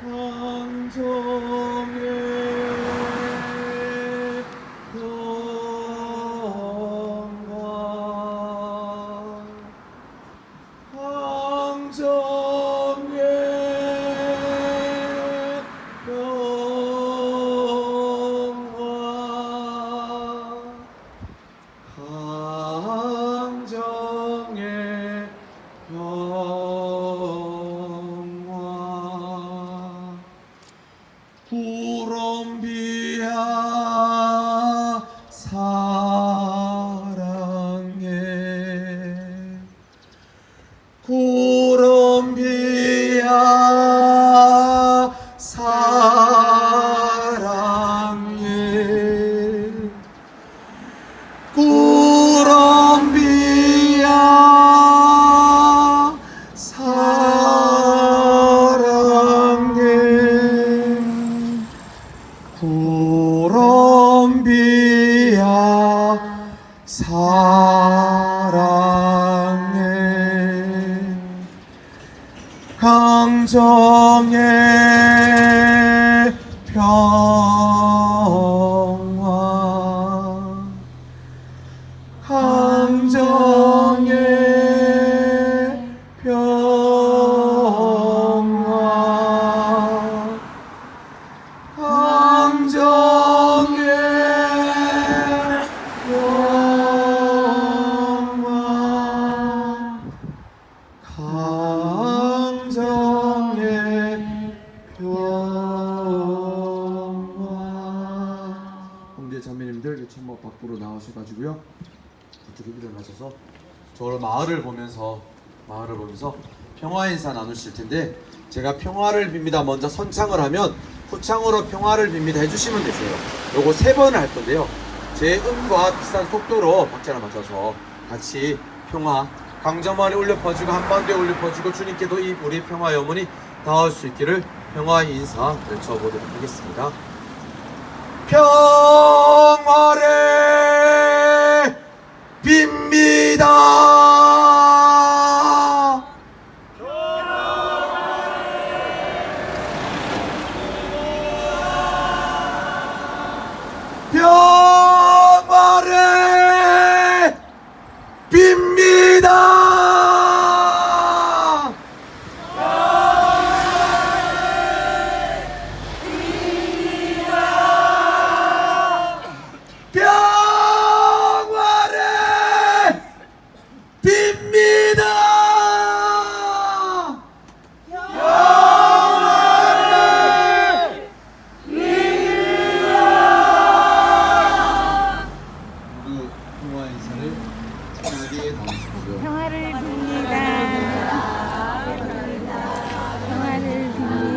강정 구름 비야 사랑해. 구름 비야 구름비야 사랑해. 강정의 평화. 강정 형제 자매님들 요천막 밖으로 나오셔가지고요. 그쪽에 일어나셔서 저를 마을을 보면서 마을을 보면서 평화 인사 나누실 텐데 제가 평화를 빕니다. 먼저 선창을 하면 후창으로 평화를 빕니다. 해주시면 되세요. 요거 세 번을 할 건데요. 제 음과 비슷한 속도로 박자를 맞춰서 같이 평화 강점만에 울려 퍼지고 한반도에 울려 퍼지고 주님께도 이 우리 평화 영혼이 닿을 수 있기를 평화 인사 외쳐보도록 하겠습니다. 평 화 편하게 나누시고요. 평화를 빕니다. 평화를 빕니다.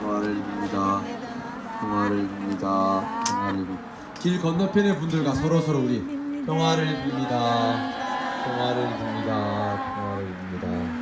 평화를 빕니다. 평화를 빕니다. 평화를 빕. 길 건너편의 분들과 서로 서로 우리 평화를 빕니다. 평화를 빕니다. 평화를 빕니다.